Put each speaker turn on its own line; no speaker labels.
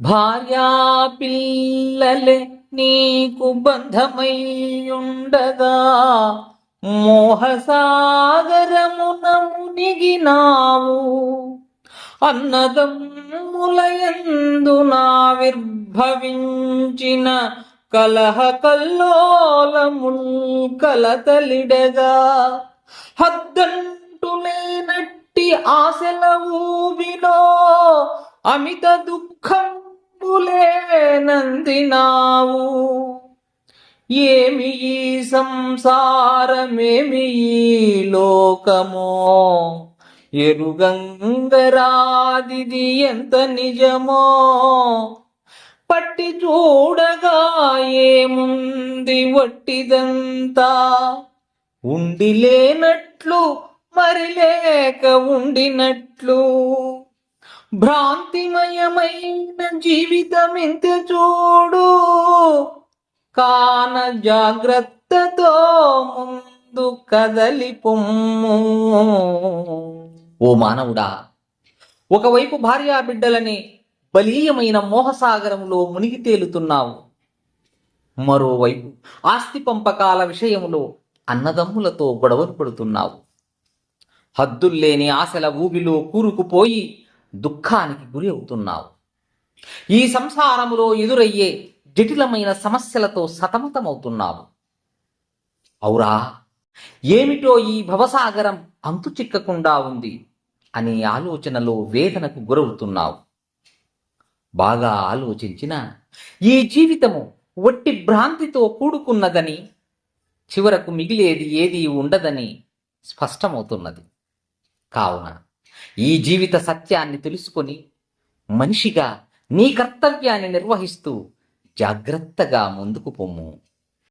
భార్యా పిల్లలే నీకు బంధమయ్యుండగా మోహసాగరమున మునిగినావు అన్నదమ్ములయందు నావిర్భవించిన కలహ కల్లోలముల్ కలతలిడగా హద్దంటులేనట్టి ఆశల ఊబిలో అమిత దుఃఖం నందినావు ఏమి ఈ సంసారమేమి ఈ లోకమో? ఎరుగంగరాదిది ఎంత నిజమో? పట్టి చూడగా ఏముంది వట్టిదంతా? ఉండి లేనట్లు మరి లేక ఉండినట్లు? భ్రాంతిమయమైన జీవితం ఇంత చూడు. కాన జాగ్రత్తతో ముందు కదలి పొమ్ము ఓ మానవుడా ఒకవైపు భార్యా బిడ్డలని బలీయమైన మోహసాగరంలో మునిగి తేలుతున్నావు. మరోవైపు ఆస్తి పంపకాల విషయంలో అన్నదమ్ములతో గొడవలు పడుతున్నావు. హద్దుల్లేని ఆశల ఊబిలో కూరుకుపోయి దుఃఖానికి గురి అవుతున్నావు. ఈ సంసారములో ఎదురయ్యే జటిలమైన సమస్యలతో సతమతమవుతున్నావు. ఔరా ఏమిటో ఈ భవసాగరం అంతు చిక్కకుండా ఉంది అనే ఆలోచనలో వేదనకు గురవుతున్నావు. బాగా ఆలోచించిన ఈ జీవితము వట్టి భ్రాంతితో కూడుకున్నదని చివరకు మిగిలేది ఏదీ ఉండదని స్పష్టమవుతున్నది. కావున ఈ జీవిత సత్యాన్ని తెలుసుకొని మనిషిగా నీ కర్తవ్యాన్ని నిర్వహిస్తూ జాగ్రత్తగా ముందుకు పొమ్ము